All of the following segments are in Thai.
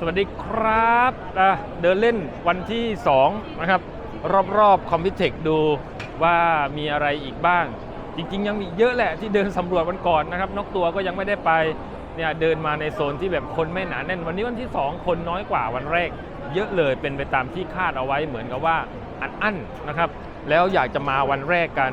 สวัสดีครับอะเดินเล่นวันที่ 2 นะครับ รอบๆคอมพิวเทคดูว่ามีอะไรอีกบ้าง จริง ๆ ยังมีเยอะแหละที่เดินสำรวจวันก่อนนะครับนกตัวก็ยังไม่ได้ไปเนี่ยเดินมาในโซนที่แบบคนไม่หนาแน่น วันนี้วันที่ 2 คนน้อยกว่าวันแรก เยอะเลยเป็นไปตามที่คาดเอาไว้เหมือนกับว่าอัดอั้นนะครับ แล้วอยากจะมาวันแรกกัน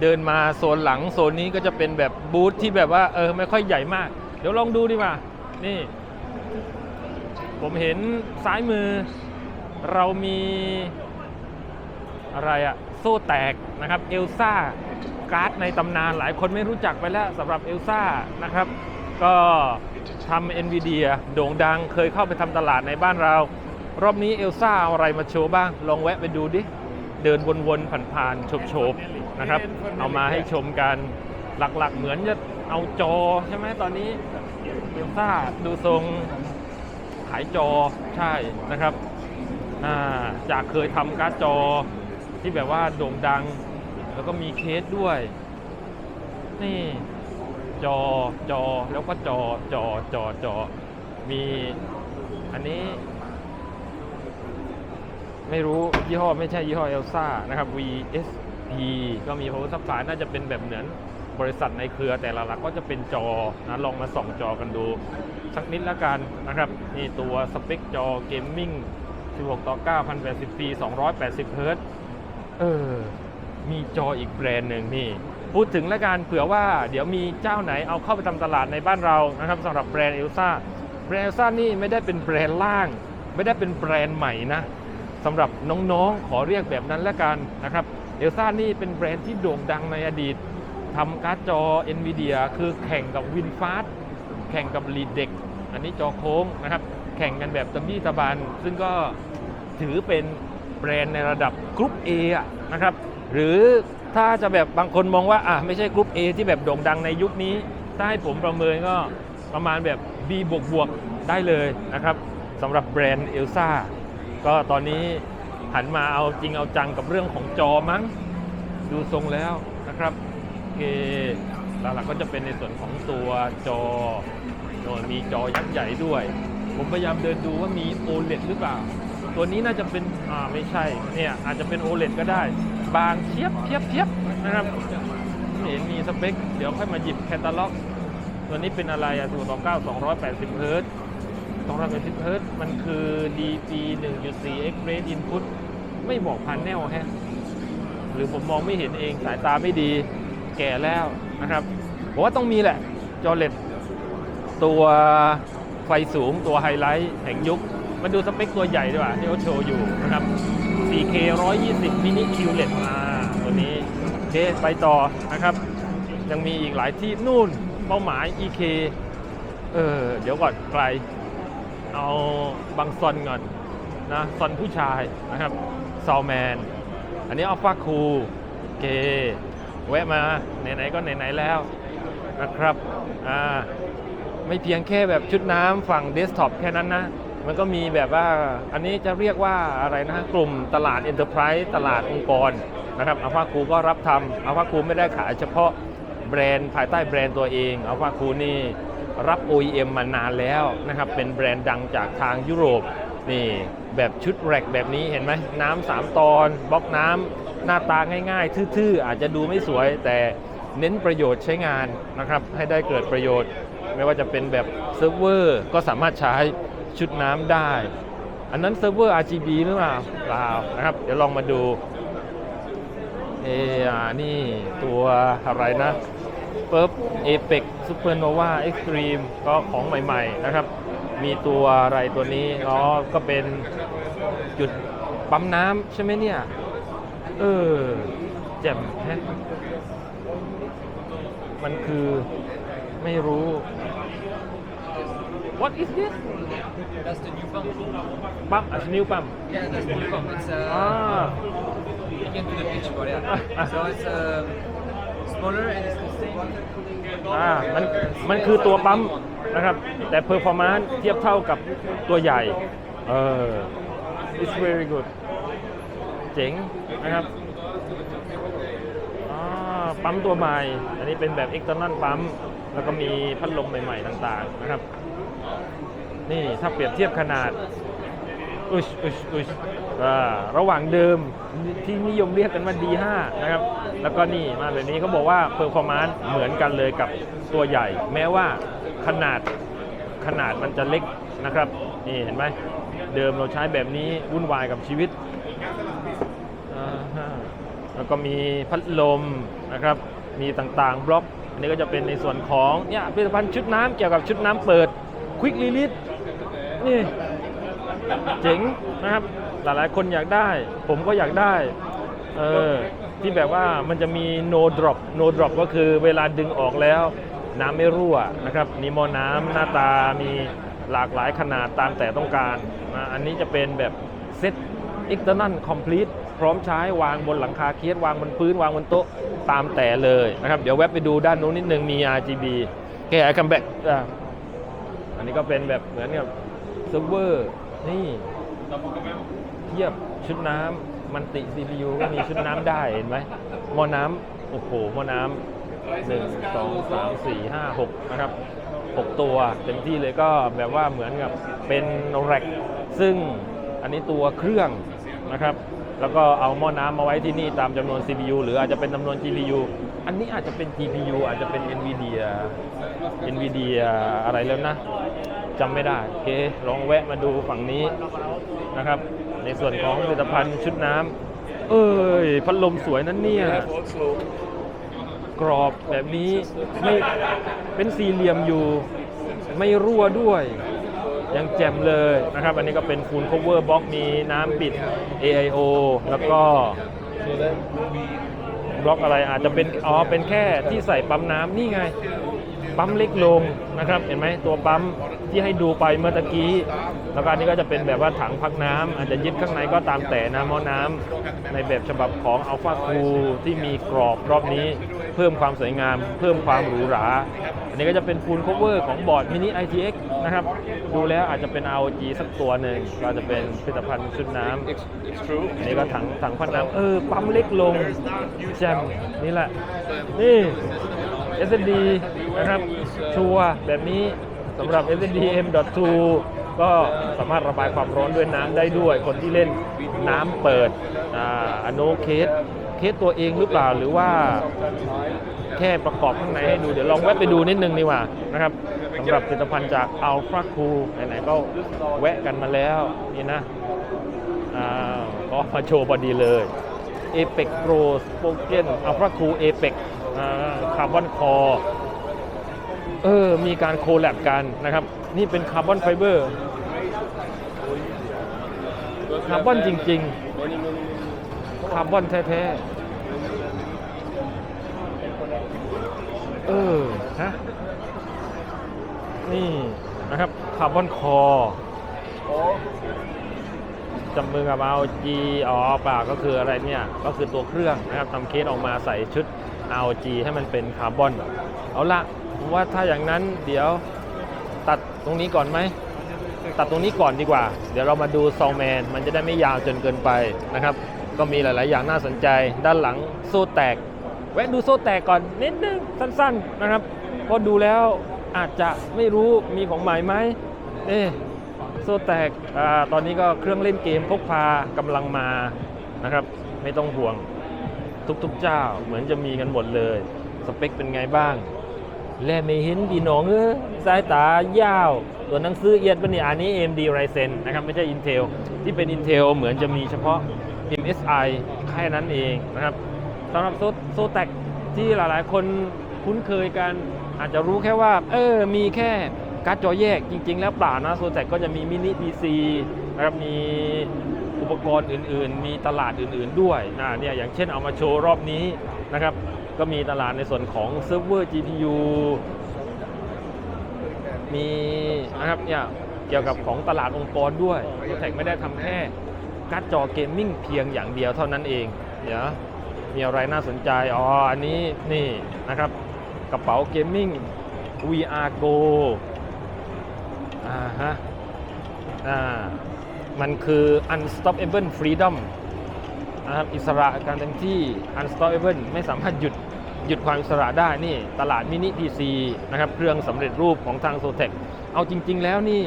เดินมาโซนหลังโซนนี้ก็จะเป็นแบบบูธที่แบบว่าเออไม่ค่อยใหญ่มาก เดี๋ยวลองดูดีกว่านี่ ผมเห็นซ้ายมือเรามีอะไรอะโซ่แตกนะครับเอลซ่าการ์ดในตำนานหลายคนไม่รู้จักไปแล้วสำหรับเอลซ่านะครับ ก็ทำ NVIDIA โด่งดังเคยเข้าไปทำตลาดในบ้านเรา รอบนี้เอลซ่าเอาอะไรมาโชว์บ้าง ลองแวะไปดูดิ เดินวนๆผ่านๆโฉบๆนะครับ เอามาให้ชมกันหลักๆ เหมือนจะเอาจอใช่ไหมตอนนี้เอลซ่าดูทรง ขายจอใช่นะครับาจากเคยทำการ์ดจอที่แบบว่าโด่งดัง แล้วก็มีเคสด้วย นี่จอจอแล้วก็จอจอจอจอมีอันนี้ไม่รู้ยี่ห้อไม่ใช่ยี่ห้อเอลซ่านะครับ VSP ก็มี power supply น่าจะเป็นแบบเหมือน บริษัทในเครือแต่ละหลักก็จะเป็นจอนะลองมาส่องจอกันดูสักนิดละกันนะครับนี่ตัวสเปคจอเกมมิ่ง 16ต่อ9 1080p 280เฮิรตซ์เออ มีจออีกแบรนด์หนึ่งนี่ พูดถึงละกันเผื่อว่าเดี๋ยวมีเจ้าไหนเอาเข้าไปทำตลาดในบ้านเรานะครับสำหรับแบรนด์เอลซ่าแบรนด์เอลซ่านี่ไม่ได้เป็นแบรนด์ล่าง ไม่ได้เป็นแบรนด์ใหม่นะสำหรับน้องๆขอเรียกแบบนั้นละกันนะครับเอลซ่านี่เป็นแบรนด์ที่โด่งดังในอดีต ทำการ์ดจอ NVIDIA คือแข่งกับ WinFast แข่งกับ Lead เด็ก อันนี้จอโค้งนะครับ แข่งกันแบบตะบี้ตะบันซึ่งก็ถือเป็นแบรนด์ในระดับกรุ๊ป A อะนะครับ หรือถ้าจะแบบบางคนมองว่าอะไม่ใช่กรุ๊ป A ที่แบบโด่งดังในยุคนี้ ถ้าให้ผมประเมินก็ประมาณแบบ B บวกบวกๆได้เลยนะครับสำหรับแบรนด์เอลซ่าก็ตอนนี้หันมาเอาจริงเอาจังกับเรื่องของจอมั้ง ดูทรงแล้วนะครับ เคหลักๆก็จะเป็นในส่วนของตัวจอโน่นมีจอยักษ์ใหญ่ด้วย ผมพยายามเดินดูว่ามี OLED หรือเปล่า ตัวนี้น่าจะเป็น อ่า ไม่ใช่ เนี่ยอาจจะเป็น OLED ก็ได้ บางเทียบเทียบเทียบนะครับไม่เห็นมีสเปค เดี๋ยวค่อยมาหยิบแคตตาล็อก ตัวนี้เป็นอะไรอะตัวต่อ9 280เฮิร์ต280เฮิร์ตมันคือ DP 1.4 X Ray Input ไม่บอกพันแนลแฮะ หรือผมมองไม่เห็นเองสายตาไม่ดี แก่แล้วนะครับผมว่าต้องมีแหละจอเลดตัวไฟสูงตัวไฮไลท์แห่งยุคมาดูสเปคตัวใหญ่ดีกว่าที่เขาโชว์อยู่นะครับ 4K 120มินิ QLED มาตัวนี้โอเคไปต่อนะครับ ยังมีอีกหลายที่นู่นเป้าหมาย EK เออเดี๋ยวก่อนไกล เอาบางซอนก่อนนะซอนผู้ชายนะครับซอลแมน อันนี้อัลฟาคูเก แวะมาไหนๆก็ไหนๆแล้วนะครับอ่าไม่เพียงแค่แบบชุดน้ำฝั่งเดสก์ท็อปแค่นั้นนะมันก็มีแบบว่าอันนี้จะเรียกว่าอะไรนะกลุ่มตลาด Enterprise ตลาดองค์กรนะครับอัลฟาคูก็รับทำอัลฟาคูไม่ได้ขายเฉพาะแบรนด์ภายใต้แบรนด์ตัวเองอัลฟาคูนี่รับ OEM มานานแล้วนะครับเป็นแบรนด์ดังจากทางยุโรปนี่แบบชุดแรกแบบนี้เห็นไหมน้ำสามตอนบล็อกน้ำ หน้าตาง่าย ๆ ทื่อๆ อาจจะดูไม่สวย แต่เน้นประโยชน์ใช้งานนะครับ ให้ได้เกิดประโยชน์ ไม่ว่าจะเป็นแบบเซิร์ฟเวอร์ก็สามารถใช้ชุดน้ำได้ อันนั้นเซิร์ฟเวอร์ RGB หรือเปล่าเปล่านะครับ เดี๋ยวลองมาดูเออ่านี่ตัวอะไรนะเปิบเอเปกซูเปอร์โนวาเอ็กซ์ตรีมก็ของใหม่ ๆ นะครับ มีตัวอะไรตัวนี้อ๋อก็เป็นจุดปั๊มน้ำใช่ไหมเนี่ย เออแจ่มแฮะมันคือไม่รู้ What is this That's the new pump. ปั๊มอัศนิวปั๊ม Yeah, that's the new pump. It's uh, อ่า you can do the pitch, but yeah. so it's um, smaller and it's the same. อ่ามันมันคือตัวปั๊มนะครับ แต่เพอร์ฟอร์มานซ์เทียบเท่ากับตัวใหญ่ เออ it's very good เจ๋งนะครับอ่าปั๊มตัวใหม่ อันนี้เป็นแบบ external ปั๊ม แล้วก็มีพัดลมใหม่ ๆ ต่างๆนะครับ นี่ถ้าเปรียบเทียบขนาดอุชอุชอุชอ่าระหว่างเดิมที่นิยมเรียกกันว่า D5 นะครับ แล้วก็นี่มาแบบนี้เขาบอกว่าเพอร์ฟอร์มานซ์เหมือนกันเลยกับตัวใหญ่ แม้ว่าขนาดขนาดมันจะเล็กนะครับ นี่เห็นไหม เดิมเราใช้แบบนี้วุ่นวายกับชีวิต ก็มีพัดลมนะครับ มีต่างๆ บล็อก อันนี้ก็จะเป็นในส่วนของเนี่ยผลิตภัณฑ์ชุดน้ำเกี่ยวกับชุดน้ำเปิดควิกลิลิตนี่เจ๋งนะครับ หลายๆคนอยากได้ ผมก็อยากได้เออที่แบบว่ามันจะมี no drop no drop ก็คือเวลาดึงออกแล้ว น้ำไม่รั่วนะครับมีมอน้ำหน้าตามีหลากหลายขนาดตามแต่ต้องการนะอันนี้จะเป็นแบบเซ็ต external complete พร้อมใช้วางบนหลังคาเคสวางบนพื้นวางบนโต๊ะตามแต่เลยนะครับ เดี๋ยวแวะไปดูด้านนู้นนิดนึงมี RGB แกไอคัมแบ็กอันนี้ก็เป็นแบบเหมือนกับเซิร์ฟเวอร์นี่เทียบชุดน้ำมันติ CPU ก็มีชุดน้ำได้เห็นไหมหม้อน้ำโอ้โหหม้อน้ำหนึ่งสองสามสี่ห้าหกนะครับหกตัวเต็มที่เลยก็แบบว่าเหมือนกับเป็นแร็กซึ่งอันนี้ตัวเครื่อง นะครับ แล้วก็เอาหม้อน้ำมาไว้ที่นี่ตามจำนวน CPU หรืออาจจะเป็นจำนวน GPU อันนี้อาจจะเป็น GPU อาจจะเป็น NVIDIA NVIDIA อะไรแล้วนะจำไม่ได้โอเคลองแวะมาดูฝั่งนี้นะครับ ในส่วนของผลิตภัณฑ์ชุดน้ำเอ้ยพัดลมสวยนั่นเนี่ยกรอบแบบนี้ไม่เป็นสี่เหลี่ยมอยู่ไม่รั่วด้วย ยังแจ่มเลยนะครับ อันนี้ก็เป็นคูล cover box มีน้ำปิด AIO แล้วก็บล็อกอะไรอาจจะเป็นอ๋อเป็นแค่ที่ใส่ปั๊มน้ำนี่ไง ปั๊มเล็กลงนะครับเห็นไหมตัวปั๊มที่ให้ดูไปเมื่อตะกี้แล้วก็อันนี้ก็จะเป็นแบบว่าถังพักน้ำอาจจะยึดข้างในก็ตามแต่นะหม้อน้ำในแบบฉบับของ Alpha c o o ที่มีกรอบรอบนี้ เพิ่มความสวยงาม เพิ่มความหรูหรา อันนี้ก็จะเป็น full cover ของบอร์ด mini ITX นะครับดูแล้วอาจจะเป็น ROG สักตัวหนึ่งก็จะเป็นผลิตภัณฑ์ชุดน้ำอันนี้ก็ถังถังพันน้ำเออปั๊มเล็กลงแจมนี่แหละนี่ SSD นะครับชัวแบบนี้สำหรับ SSD M.2 ก็สามารถระบายความร้อนด้วยน้ำได้ด้วย คนที่เล่นน้ำเปิดอาอโนเคสเคสตัวเองหรือเปล่าหรือว่าแค่ประกอบข้างในให้ดู เดี๋ยวลองแวะไปดูนิดนึงดีกว่านะครับสำหรับผลิตภัณฑ์จาก Alpha Cool ไหนๆก็แวะกันมาแล้วนี่นะอ้าก็มาโชว์พอดีเลย Apex Pro Spoken Alpha Cool Apex คาร์บอนคอเออมีการโคแลบกันนะครับ นี่เป็นคาร์บอนไฟเบอร์คาร์บอนจริง ๆ คาร์บอนแท้ๆ เออฮะนี่นะครับคาร์บอนคอจับมือกับ ROG อ๋อปล่าก็คืออะไรเนี่ย ก็คือตัวเครื่องนะครับทำเคสออกมาใส่ชุด ROG ให้มันเป็นคาร์บอนเอาละว่าถ้าอย่างนั้นเดี๋ยวตัดตรงนี้ก่อนไหม ตัดตรงนี้ก่อนดีกว่า เดี๋ยวเรามาดูซองแมนมันจะได้ไม่ยาวจนเกินไปนะครับ ก็มีหลาย ๆ อย่างน่าสนใจด้านหลังโซ่แตก แวะดูโซ่แตกก่อนนิดนึงสั้น ๆ นะครับเพราะดูแล้วอาจจะไม่รู้มีของใหม่ไหมเอ๊โซ่แตกอตอนนี้ก็เครื่องเล่นเกมพกพากำลังมานะครับ ไม่ต้องห่วง ทุกๆเจ้า เหมือนจะมีกันหมดเลย สเปคเป็นไงบ้าง แลไม่เห็นพี่น้องเออสายตายาว ตัวหนังสือเอียดปะเนี่ยอันนี้ AMD Ryzen นะครับ ไม่ใช่ Intel ที่เป็น Intel เหมือนจะมีเฉพาะ MSI แค่นั้นเองนะครับสำหรับโซโซแตกที่หลายๆ คนคุ้นเคยกัน อาจจะรู้แค่ว่า เออ มีแค่การ์ดจอแยกจริง ๆ แล้วเปล่านะโซแตกก็จะมีมินิ PC นะครับมี ปกรณ์อื่น ๆ มีตลาดอื่น ๆ ด้วยนะเนี่ยอย่างเช่นเอามาโชว์รอบนี้นะครับ ก็มีตลาดในส่วนของเซิร์ฟเวอร์ GPU มีนะครับเนี่ยเกี่ยวกับของตลาดองค์กรด้วยโซแทกไม่ได้ทำแค่การ์ดจอเกมมิ่งเพียงอย่างเดียวเท่านั้นเองเดี๋ยวมีอะไรน่าสนใจ อ๋อ อันนี้นี่นะครับ กระเป๋าเกมมิ่ง VR Go อ่าฮะ อ่า มันคือ Unstoppable Freedom นะครับอิสระการเต็มที่ Unstoppable ไม่สามารถหยุดหยุดความอิสระได้นี่ตลาดมินิ PC นะครับเครื่องสำเร็จรูปของทางโซเทคเอาจริง ๆ แล้วนี่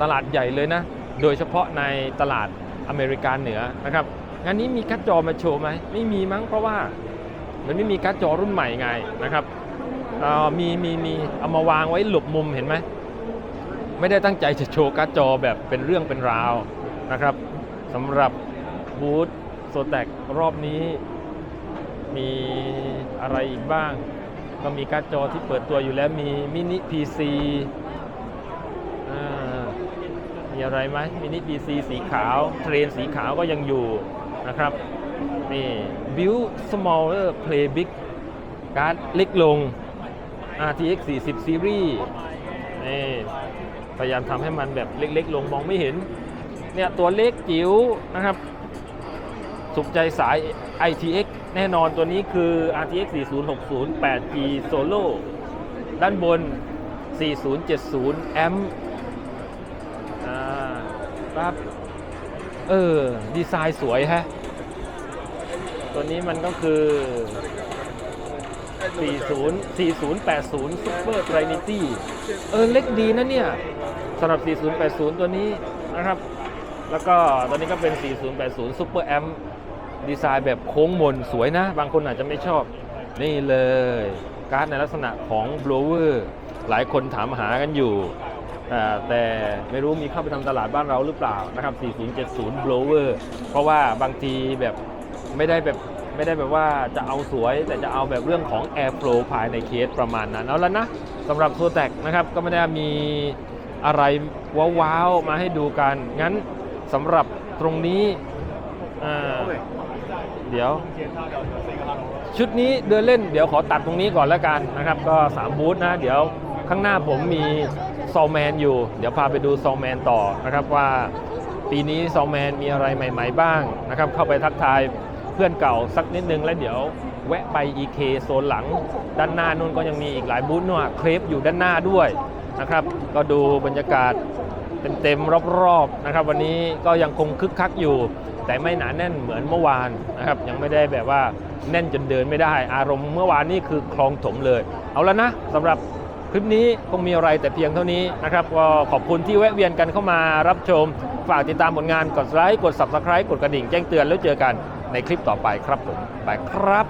ตลาดใหญ่เลยนะ โดยเฉพาะในตลาดอเมริกาเหนือนะครับงานนี้มีการ์ดจอมาโชว์ไหมไม่มีมั้งเพราะว่ามันไม่มีการ์ดจอรุ่นใหม่ไงนะครับอ่อมีมีมีเอามาวางไว้หลบมุมเห็นไหม ไม่ได้ตั้งใจจะโชว์การ์ดจอแบบเป็นเรื่องเป็นราวนะครับสำหรับบูธโซแตกรอบนี้มีอะไรอีกบ้าง ก็มีการ์ดจอที่เปิดตัวอยู่แล้วมีมินิ PC มีอะไรไหมมินิ PC สีขาว เทรนสีขาวก็ยังอยู่นะครับนี่ Build Smaller Play Big การ์ดเล็กลง RTX 40 Series นี่ พยายามทำให้มันแบบเล็ก ๆ ลงมองไม่เห็น เนี่ยตัวเล็กจิ๋วนะครับสุขใจสาย ITX แน่นอนตัวนี้คือ RTX 4060 8G Solo ด้านบน 4070 แอมป์อ่าปั๊บเออ ดีไซน์สวยฮะ ตัวนี้มันก็คือ 40 4080 Super Trinity เออเล็กดีนะเนี่ยสำหรับ 4080 ตัวนี้นะครับ แล้วก็ตัวนี้ก็เป็น 4080 Super Amp ดีไซน์แบบโค้งมนสวยนะ บางคนอาจจะไม่ชอบ นี่เลย การ์ดในลักษณะของ blower หลายคนถามหากันอยู่แต่ไม่รู้มีเข้าไปทำตลาดบ้านเราหรือเปล่านะครับ 4070 blower เพราะว่าบางทีแบบไม่ได้แบบ ไม่ได้แบบว่าจะเอาสวย แต่จะเอาแบบเรื่องของ airflow ภายในเคสประมาณนั้นเอาแล้วนะสำหรับโซแตกนะครับก็ไม่ได้มีอะไรว้าวๆมาให้ดูกันงั้นสำหรับตรงนี้เดี๋ยว ชุดนี้เดินเล่นเดี๋ยวขอตัดตรงนี้ก่อนแล้วกันนะครับ ก็ 3 บูธนะ เดี๋ยวข้างหน้าผมมีซอลแมนอยู่ เดี๋ยวพาไปดูซอลแมนต่อนะครับว่าปีนี้ซอลแมนมีอะไรใหม่ ๆ บ้างนะครับ เข้าไปทักทาย เพื่อนเก่าสักนิดนึง แล้วเดี๋ยวแวะไป EK โซนหลัง ด้านหน้านู่นก็ยังมีอีกหลายบูธนู่นอะเครปอยู่ด้านหน้าด้วยนะครับ ก็ดูบรรยากาศเต็มๆรอบๆนะครับ วันนี้ก็ยังคงคึกคักอยู่ แต่ไม่หนาแน่นเหมือนเมื่อวานนะครับ ยังไม่ได้แบบว่าแน่นจนเดินไม่ได้ อารมณ์เมื่อวานนี่คือคลองถมเลย เอาแล้วนะสำหรับคลิปนี้คงมีอะไรแต่เพียงเท่านี้นะครับก็ขอบคุณที่แวะเวียนกันเข้ามารับชม ฝากติดตามผลงานกดไลค์กด subscribe กดกระดิ่งแจ้งเตือนแล้วเจอกัน ในคลิปต่อไปครับผมไปครับ